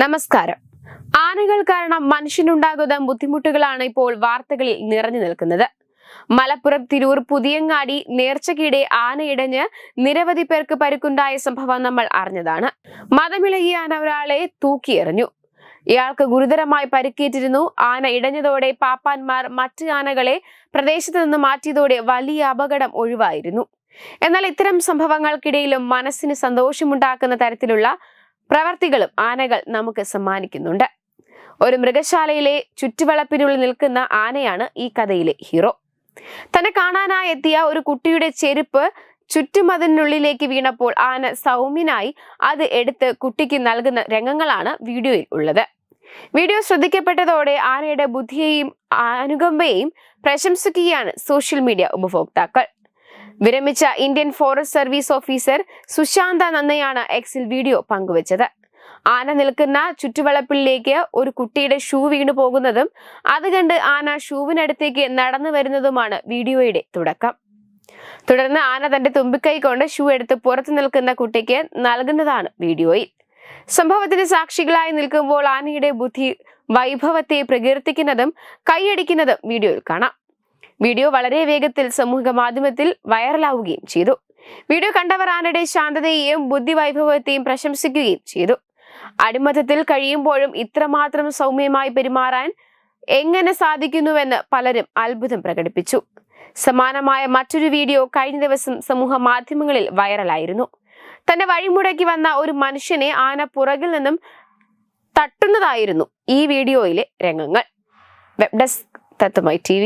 നമസ്കാരം. ആനകൾ കാരണം മനുഷ്യനുണ്ടാകുന്ന ബുദ്ധിമുട്ടുകളാണ് ഇപ്പോൾ വാർത്തകളിൽ നിറഞ്ഞു നിൽക്കുന്നത്. മലപ്പുറം തിരൂർ പുതിയങ്ങാടി നേർച്ചയ്ക്കിടെ ആനയിടഞ്ഞ് നിരവധി പേർക്ക് പരുക്കുണ്ടായ സംഭവം നമ്മൾ അറിഞ്ഞതാണ്. മതമിളകിയ ആന ഒരാളെ തൂക്കിയെറിഞ്ഞു. ഇയാൾക്ക് ഗുരുതരമായി പരിക്കേറ്റിരുന്നു. ആന ഇടഞ്ഞതോടെ പാപ്പാന്മാർ മറ്റ് ആനകളെ പ്രദേശത്ത് നിന്ന് മാറ്റിയതോടെ വലിയ അപകടം ഒഴിവായിരുന്നു. എന്നാൽ ഇത്തരം സംഭവങ്ങൾക്കിടയിലും മനസ്സിന് സന്തോഷമുണ്ടാക്കുന്ന തരത്തിലുള്ള പ്രവർത്തികളും ആനകൾ നമുക്ക് സമ്മാനിക്കുന്നുണ്ട്. ഒരു മൃഗശാലയിലെ ചുറ്റുവളപ്പിനുള്ളിൽ നിൽക്കുന്ന ആനയാണ് ഈ കഥയിലെ ഹീറോ. തന്നെ കാണാനായി എത്തിയ ഒരു കുട്ടിയുടെ ചെരുപ്പ് ചുറ്റുമതിനുള്ളിലേക്ക് വീണപ്പോൾ ആന സൗമ്യനായി അത് എടുത്ത് കുട്ടിക്ക് നൽകുന്ന രംഗങ്ങളാണ് വീഡിയോയിൽ ഉള്ളത്. വീഡിയോ ശ്രദ്ധിക്കപ്പെട്ടതോടെ ആനയുടെ ബുദ്ധിയെയും അനുകമ്പയെയും പ്രശംസിക്കുകയാണ് സോഷ്യൽ മീഡിയ ഉപഭോക്താക്കൾ. വിരമിച്ച Indian forest service officer Susanta നന്നയാണ് എക്സിൽ വീഡിയോ പങ്കുവച്ചത്. ആന നിൽക്കുന്ന ചുറ്റുവളപ്പിലേക്ക് ഒരു കുട്ടിയുടെ ഷൂ വീണു പോകുന്നതും അത് കണ്ട് ആന ഷൂവിനടുത്തേക്ക് നടന്നു വരുന്നതുമാണ് വീഡിയോയുടെ തുടക്കം. തുടർന്ന് ആന തന്റെ തുമ്പിക്കൈ കൊണ്ട് ഷൂ എടുത്ത് പുറത്തു നിൽക്കുന്ന കുട്ടിക്ക് നൽകുന്നതാണ് വീഡിയോയിൽ. സംഭവത്തിന് സാക്ഷികളായി നിൽക്കുമ്പോൾ ആനയുടെ ബുദ്ധി വൈഭവത്തെ പ്രകീർത്തിക്കുന്നതും കൈയടിക്കുന്നതും വീഡിയോയിൽ കാണാം. വീഡിയോ വളരെ വേഗത്തിൽ സമൂഹ മാധ്യമത്തിൽ വൈറലാവുകയും ചെയ്തു. വീഡിയോ കണ്ടവർ ആനയുടെ ശാന്തതയെയും ബുദ്ധി വൈഭവത്തെയും പ്രശംസിക്കുകയും ചെയ്തു. അടിമത്തത്തിൽ കഴിയുമ്പോഴും ഇത്രമാത്രം സൗമ്യമായി പെരുമാറാൻ എങ്ങനെ സാധിക്കുന്നുവെന്ന് പലരും അത്ഭുതം പ്രകടിപ്പിച്ചു. സമാനമായ മറ്റൊരു വീഡിയോ കഴിഞ്ഞ ദിവസം സമൂഹ മാധ്യമങ്ങളിൽ വൈറലായിരുന്നു. തന്നെ വഴിമുടക്കി വന്ന ഒരു മനുഷ്യനെ ആന പുറകിൽ നിന്നും തട്ടുന്നതായിരുന്നു ഈ വീഡിയോയിലെ രംഗങ്ങൾ. Web desk തത്വമായി T